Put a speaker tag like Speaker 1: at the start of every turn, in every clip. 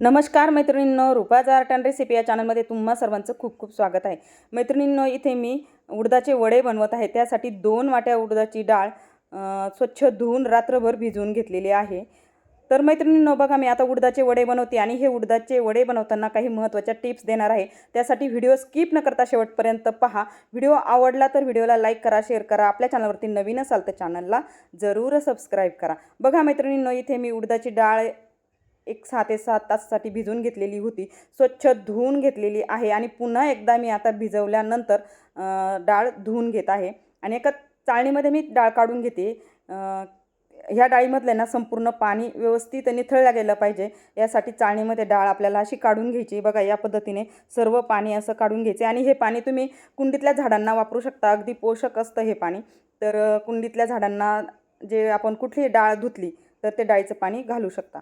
Speaker 1: नमस्कार मैत्रिणींनो रुपाज art and recipe या चॅनलमध्ये तुम्हा सर्वांचं खूप खूप स्वागत आहे. मैत्रिणींनो इथे मी उडदाचे वडे बनवत आहे. त्यासाठी दोन वाट्या उडदाची डाळ स्वच्छ धुवून रात्रभर भिजवून घेतलेली आहे. तर मैत्रिणींनो बघा मी आता उडदाचे वडे बनवते आणि हे उडदाचे वडे बनवताना काही महत्त्वाच्या टिप्स देणार आहे. त्यासाठी व्हिडिओ स्किप न करता शेवटपर्यंत पहा. व्हिडिओ आवडला तर व्हिडिओला लाईक करा शेअर करा. आपल्या चॅनलवरती नवीन असाल तर चॅनलला जरूर सबस्क्राईब करा. बघा मैत्रिणींनो इथे मी उडदाची डाळ एक सहा ते सात तासासाठी भिजून घेतलेली होती. स्वच्छ धुवून घेतलेली आहे आणि पुन्हा एकदा मी आता भिजवल्यानंतर डाळ धुवून घेत आहे. आणि एका चाळणीमध्ये मी डाळ काढून घेते. ह्या डाळीमधलं ना संपूर्ण पाणी व्यवस्थित निथळल्या गेलं पाहिजे. यासाठी चाळणीमध्ये डाळ आपल्याला अशी काढून घ्यायची. बघा या पद्धतीने सर्व पाणी असं काढून घ्यायचे. आणि हे पाणी तुम्ही कुंडीतल्या झाडांना वापरू शकता. अगदी पोषक असतं हे पाणी. तर कुंडीतल्या झाडांना जे आपण कुठली डाळ धुतली तर ते डाळीचं पाणी घालू शकता.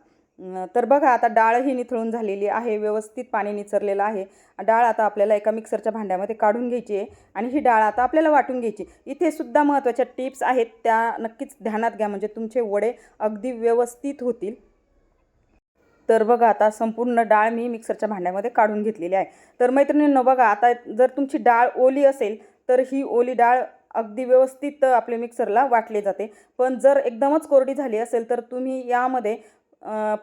Speaker 1: तर बघा आता डाळ ही निथळून झालेली आहे व्यवस्थित पाणी निचरलेलं आहे. डाळ आता आपल्याला एका मिक्सरच्या भांड्यामध्ये काढून घ्यायची आहे आणि ही डाळ आता आपल्याला वाटून घ्यायची इथे सुद्धा महत्त्वाच्या टिप्स आहेत त्या नक्कीच ध्यानात घ्या म्हणजे तुमचे वडे अगदी व्यवस्थित होतील. तर बघा आता संपूर्ण डाळ मी मिक्सरच्या भांड्यामध्ये काढून घेतलेली आहे. तर मैत्रिणींनो बघा आता जर तुमची डाळ ओली असेल तर ही ओली डाळ अगदी व्यवस्थित आपल्या मिक्सरला वाटले जाते. पण जर एकदमच कोरडी झाली असेल तर तुम्ही यामध्ये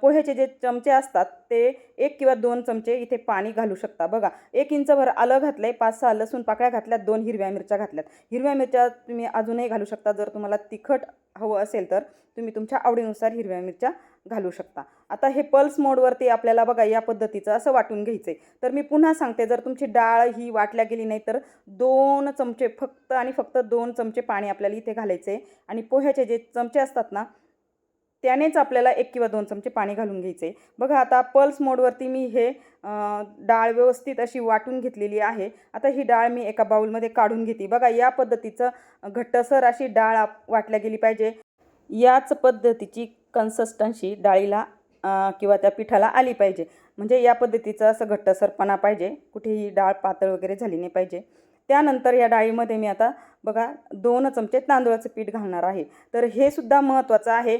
Speaker 1: पोह्याचे जे चमचे असतात ते एक किंवा दोन चमचे इथे पाणी घालू शकता. बघा एक इंचभर आलं घातलं आहे पाच सहा लसूण पाकळ्या घातल्यात दोन हिरव्या मिरच्या घातल्यात. हिरव्या मिरच्या तुम्ही अजूनही घालू शकता. जर तुम्हाला तिखट हवं असेल तर तुम्ही तुमच्या आवडीनुसार हिरव्या मिरच्या घालू शकता. आता हे पल्स मोडवरती आपल्याला बघा या पद्धतीचं असं वाटून घ्यायचं आहे तर मी पुन्हा सांगते जर तुमची डाळ ही वाटल्या गेली नाही तर दोन चमचे फक्त आणि फक्त दोन चमचे पाणी आपल्याला इथे घालायचं आहे आणि पोह्याचे जे चमचे असतात ना त्यानेच आपल्याला एक किंवा दोन चमचे पाणी घालून घ्यायचे. बघा आता पल्स मोडवरती मी हे डाळ व्यवस्थित अशी वाटून घेतलेली आहे. आता ही डाळ मी एका बाऊलमध्ये काढून घेते. बघा या पद्धतीचं घट्टसर अशी डाळ वाटल्या गेली पाहिजे. याच पद्धतीची कन्सिस्टन्सी डाळीला किंवा त्या पिठाला आली पाहिजे. म्हणजे या पद्धतीचं असं घट्टसरपणा पाहिजे. कुठेही डाळ पातळ वगैरे झाली नाही पाहिजे. त्यानंतर या डाळीमध्ये मी आता बघा दोन चमचे तांदूळाचं पीठ घालणार आहे. तर हे सुद्धा महत्त्वाचं आहे.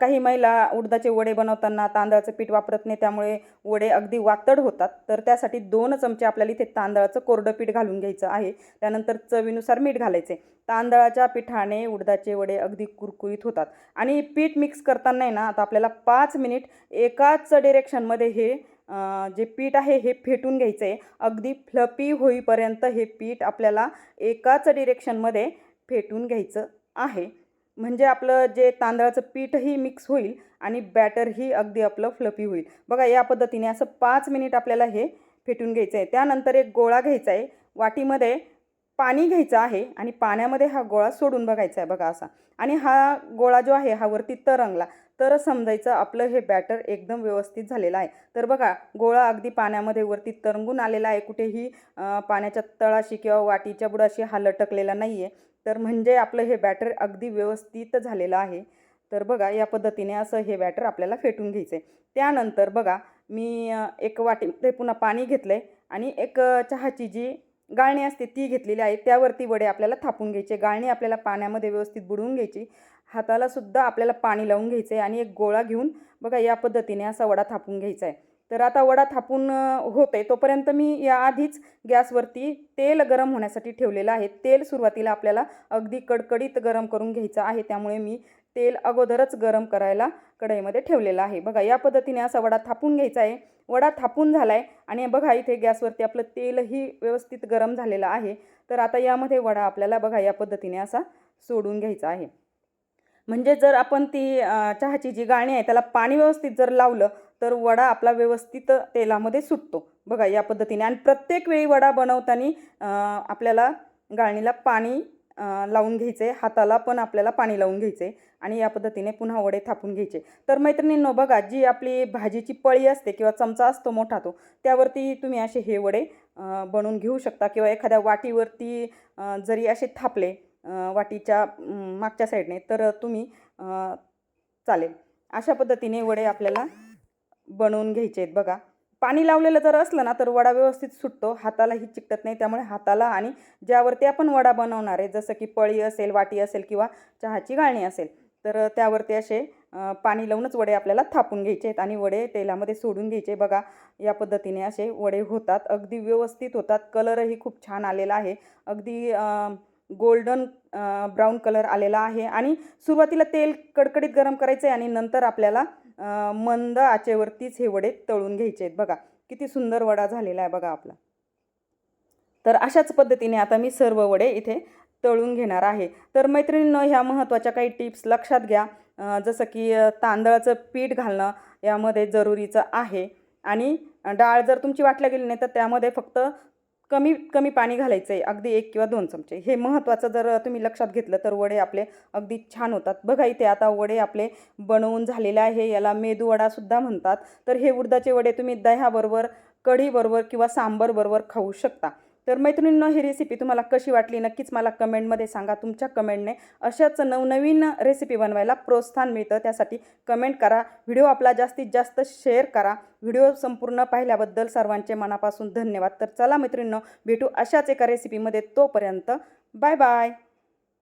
Speaker 1: काही महिला उडदाचे वडे बनवताना तांदळाचं पीठ वापरत नाही त्यामुळे वडे अगदी वातड होतात. तर त्यासाठी दोन चमचे आपल्याला इथे तांदळाचं कोरडं पीठ घालून घ्यायचं आहे. त्यानंतर चवीनुसार मीठ घालायचे. तांदळाच्या पिठाने उडदाचे वडे अगदी कुरकुरीत होतात. आणि पीठ मिक्स करताना आहे ना आता आपल्याला पाच मिनिट एकाच डिरेक्शनमध्ये हे जे पीठ आहे हे फेटून घ्यायचं आहे अगदी फ्लपी होईपर्यंत हे पीठ आपल्याला एकाच डिरेक्शनमध्ये फेटून घ्यायचं आहे. म्हणजे आपलं जे तांदळाचं पीठही मिक्स होईल आणि बॅटरही अगदी आपलं फ्लपी होईल. बघा या पद्धतीने असं पाच मिनिट आपल्याला हे फेटून घ्यायचं आहे त्यानंतर एक गोळा घ्यायचा आहे वाटीमध्ये पाणी घ्यायचं आहे आणि पाण्यामध्ये हा गोळा सोडून बघायचा आहे बघा असा. आणि हा गोळा जो आहे हा वरती तरंगला. तर समजायचं आपलं हे बॅटर एकदम व्यवस्थित झालेलं आहे. तर बघा गोळा अगदी पाण्यामध्ये वरती तरंगून आलेला आहे. कुठेही पाण्याच्या तळाशी किंवा वाटीच्या बुडाशी हा लटकलेला नाही आहे तर म्हणजे आपलं हे बॅटर अगदी व्यवस्थित झालेलं आहे. तर बघा या पद्धतीने असं हे बॅटर आपल्याला फेटून घ्यायचं आहे त्यानंतर बघा मी एक वाटीमध्ये पुन्हा पाणी घेतलं आहे आणि एक चहाची जी गाळणी असते ती घेतलेली आहे. त्यावरती वडे आपल्याला थापून घ्यायचे. गाळणी आपल्याला पाण्यामध्ये व्यवस्थित बुडवून घ्यायची. हाताला सुद्धा आपल्याला पाणी लावून घ्यायचं आहे आणि एक गोळा घेऊन बघा या पद्धतीने असा वडा थापून घ्यायचा आहे तर आता वडा थापून होत आहे तोपर्यंत मी याआधीच गॅसवरती तेल गरम होण्यासाठी ठेवलेलं आहे. तेल सुरुवातीला आपल्याला अगदी कडकडीत गरम करून घ्यायचं आहे. त्यामुळे मी तेल अगोदरच गरम करायला कढईमध्ये ठेवलेलं आहे. बघा या पद्धतीने असा वडा थापून घ्यायचा आहे. वडा थापून झाला आहे आणि बघा इथे गॅसवरती आपलं तेलही व्यवस्थित गरम झालेलं आहे. तर आता यामध्ये वडा आपल्याला बघा या पद्धतीने असा सोडून घ्यायचा आहे. म्हणजे जर आपण ती चहाची जी गाळणी आहे त्याला पाणी व्यवस्थित जर लावलं तर वडा आपला व्यवस्थित तेलामध्ये सुटतो. बघा या पद्धतीने. आणि प्रत्येक वेळी वडा बनवताना आपल्याला गाळणीला पाणी लावून घ्यायचे हाताला पण आपल्याला पाणी लावून घ्यायचे आणि या पद्धतीने पुन्हा वडे थापून घ्यायचे. तर मैत्रिणींनो बघा जी आपली भाजीची पळी असते किंवा चमचा असतो मोठा तो त्यावरती तुम्ही असे हे वडे बनवून घेऊ शकता किंवा एखाद्या वाटीवरती जरी असे थापले वाटीच्या मागच्या साईडने तर तुम्ही चालेल. अशा पद्धतीने वडे आपल्याला बनवून घ्यायचे आहेत बघा. पाणी लावलेलं जर असलं ना तर वडा व्यवस्थित सुटतो. हातालाही चिकटत नाही त्यामुळे हाताला आणि ज्यावरती आपण वडा बनवणार आहे जसं की पळी असेल वाटी असेल किंवा चहाची गाळणी असेल तर त्यावरती असे पाणी लावूनच वडे आपल्याला थापून घ्यायचे आहेत आणि वडे तेलामध्ये सोडून घ्यायचे. बघा या पद्धतीने असे वडे होतात. अगदी व्यवस्थित होतात. कलरही खूप छान आलेला आहे. अगदी गोल्डन ब्राऊन कलर आलेला आहे आणि सुरुवातीला तेल कडकडीत गरम करायचं आहे आणि नंतर आपल्याला मंद आचेवरतीच हे वडे तळून घ्यायचे आहेत. बघा किती सुंदर वडा झालेला आहे बघा आपला. तर अशाच पद्धतीने आता मी सर्व वडे इथे तळून घेणार आहे. तर मैत्रिणींनं ह्या महत्त्वाच्या काही टिप्स लक्षात घ्या. जसं की तांदळाचं पीठ घालणं यामध्ये जरुरीचं आहे. आणि डाळ जर तुमची वाटल्या गेली नाही तर त्यामध्ये फक्त कमी कमी पाणी घालायचं आहे अगदी एक किंवा दोन चमचे. हे महत्त्वाचं जर तुम्ही लक्षात घेतलं तर वडे आपले अगदी छान होतात. बघा इथे आता वडे आपले बनवून झालेले आहे. याला मेदू वडासुद्धा म्हणतात. तर हे उडदाचे वडे तुम्ही दह्याबरोबर कढीबरोबर किंवा सांबरबरोबर खाऊ शकता. तर मैत्रिणींनो ही रेसिपी तुम्हाला कशी वाटली? नक्कीच मला कमेंटमध्ये सांगा. तुमच्या कमेंटने अशाच नवनवीन रेसिपी बनवायला प्रोत्साहन मिळतं. त्यासाठी कमेंट करा. व्हिडिओ आपला जास्तीत जास्त शेअर करा. व्हिडिओ संपूर्ण पाहिल्याबद्दल सर्वांचे मनापासून धन्यवाद. तर चला मैत्रिणींनो भेटू अशाच एका रेसिपीमध्ये तोपर्यंत. Bye bye.